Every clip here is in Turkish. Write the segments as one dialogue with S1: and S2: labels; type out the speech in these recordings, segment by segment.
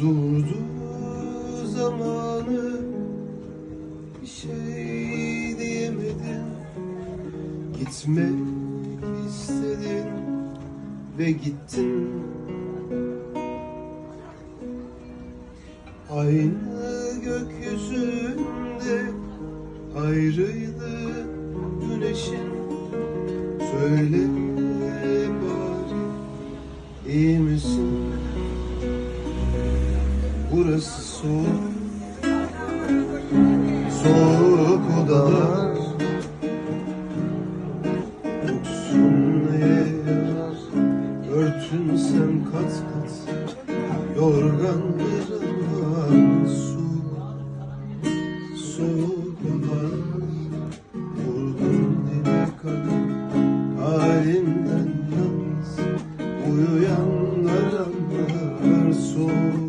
S1: Durdu zamanı bir şey diyemedim Gitmek istedin ve gittin. Aynı gökyüzünde ayrıydı güneşin. Söyle bari iyi misin? Burası soğuk Soğuk odalar. Yoksun neye yarar Örtünsem kat kat. Yorganlarıma soğuk Soğuk odalar. Vurdum dibe kadar Halimden yalnız. Uyuyanlar anlar. Soğuk Soğuk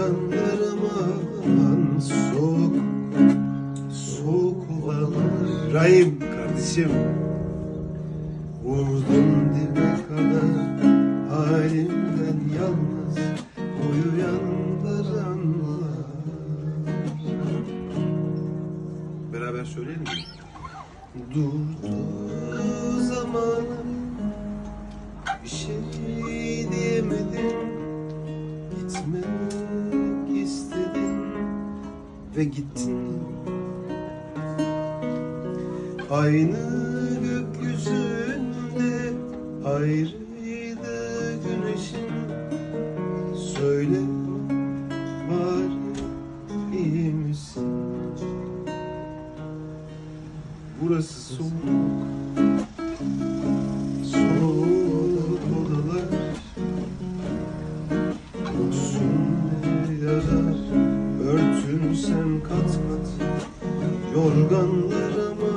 S1: Yorganlarıma Soğuk Soğuk odalar Rahim kardeşim Vurdum dibe kadar Halimden yalnız Uyuyanlar anlar Beraber söyleyelim mi? Durdu zamanı Bir şey Ve gittin Aynı gökyüzünde Ayrıydı güneşin. Söyle var iyi misin? Burası soğuk. Soğuk odalar. Yoksun ne yarar Örtünsem kat kat Yorganlarıma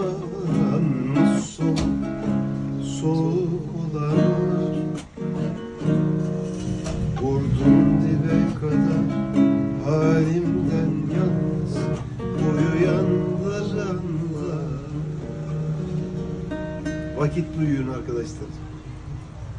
S1: Soğuk Soğuk odalar Vurdum dibe kadar Halimden yalnız Uyuyanlar anlar Vakitli uyuyun arkadaşlar.